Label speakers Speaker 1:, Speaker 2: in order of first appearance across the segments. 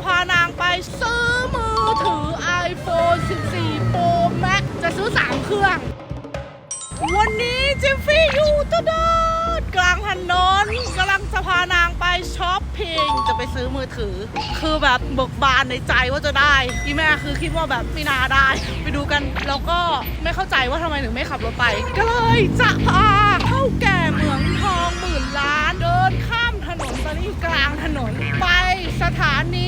Speaker 1: จะพานางไปซื้อมือถือ iPhone 14 Pro Max จะซื้อ 3 เครื่อง วันนี้เจฟฟี่อยู่ตะดดกลางถนนกำลังจะพานางไปช้อปปิ้งจะไปซื้อมือถือ คือแบบเบิกบานในใจว่าจะได้พี่แม่คือคิดว่าแบบไม่นาได้ ไปดูกันแล้วก็ไม่เข้าใจว่าทำไมถึงไม่ขับรถไป ก็เลยจะพาเข้าแก่เมืองทองหมื่นล้านเดินข้ามถนนตอนนี้อยู่กลางถนนไปสถานี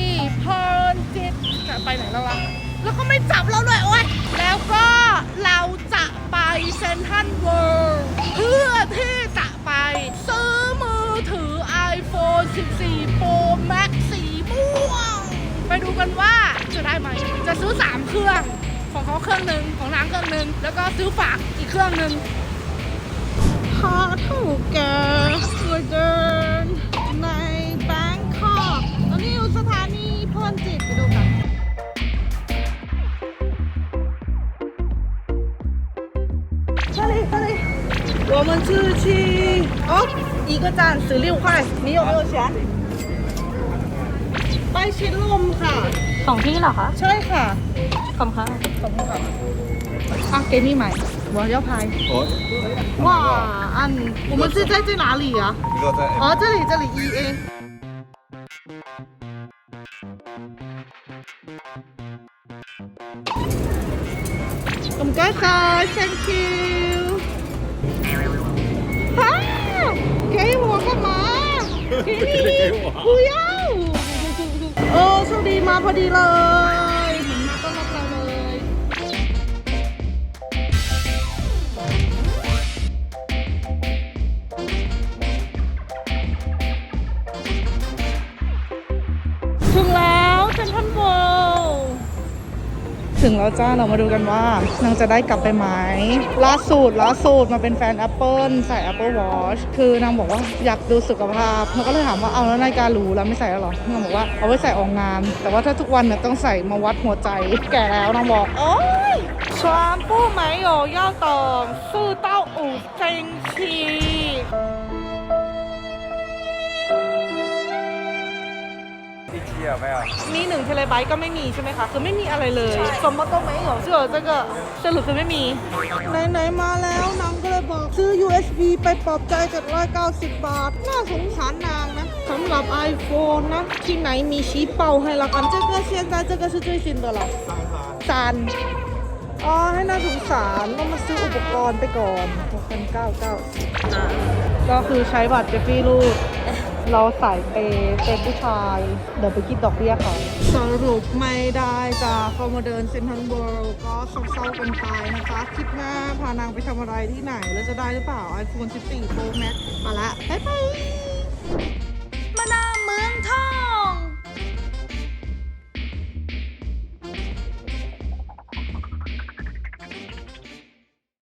Speaker 1: ไปไหนแล้ววะแล้วก็ไม่จับเราด้วยโอ๊ยแล้วก็เราจะไปเซนทรัลเวิลด์เพื่อที่จะไปซื้อมือถือ iPhone 14 Pro Max สีม่วง ไปดูกันว่าจะได้ไหม จะซื้อ 3 เครื่องของเขาเครื่องหนึ่งของนางเครื่องหนึ่งแล้วก็ซื้อฝากอีกเครื่องหนึ่งพาเท่าแก่มาเดิน 这里这里，我们是去哦，一个站十六块，你有没有钱？ไปชิดลมค่ะ
Speaker 2: สองที่เหรอคะ
Speaker 1: ใช่ค่ะ
Speaker 2: ขอบคุณค่ะ
Speaker 1: ขอบคุณค่ะ啊，给你买，我要拍。
Speaker 3: 哦，
Speaker 1: 哇，啊，你我们是在在哪里啊？
Speaker 3: 一个在
Speaker 1: 哦，这里这里 E A。 ขอบคุณค่ะ thank you ฮ่าเกยหัวก็มาเกยหัวกูยาเออโชคดีมาพอดีเลย ถึงแล้วจ้าเรามาดูกันว่านางจะได้กลับไปไหมล่าสุดล่าสุดมาเป็นแฟน Apple ใส่ Apple Watch คือนางบอกว่าอยากดูสุขภาพเราก็เลยถามว่าเอาแล้วนาฬิกาหรูแล้วไม่ใส่แล้วเหรอนางบอกว่าเอาไว้ใส่ออกงาน แต่ว่าถ้าทุกวันเนี่ยต้องใส่มาวัดหัวใจ แก่แล้วนางบอก โอ๊ย全部没有要等四到五星期
Speaker 3: 有没有？
Speaker 1: มีหนึ่งเทเลไบต์ก็ไม่มีใช่ไหมคะ คือไม่มีอะไรเลยสมมติต้องไม่เหรอเชื่อ这个สรุปคือไม่มี ไหนๆมาแล้วนางก็เลยบอกซื้อ USB ไปปลอบใจ790 บาท น่าสงสารนางนะสำหรับ iPhone นะ ที่ไหนมีชี้เป้าให้ละกัน这个现在这个是最新的了ซานอ๋อ ให้น่าสงสารต้องมาซื้ออุปกรณ์ไปก่อน6,990ก็คือใช้บัตรเจฟฟี่รูด เราสายเปเป็นผู้ชาย เดี๋ยวไปคิดดอกเบี้ยก่อสรุปไม่ได้จ้าพอมาเดินเซ็นทรัลเวิลด์ก็เศร้าๆกันไปนะคะ คิดว่าพานางไปทำอะไรที่ไหน แล้วจะได้หรือเปล่า iPhone 14 Pro Max มาละ บ๊ายบาย มานาเมืองทอง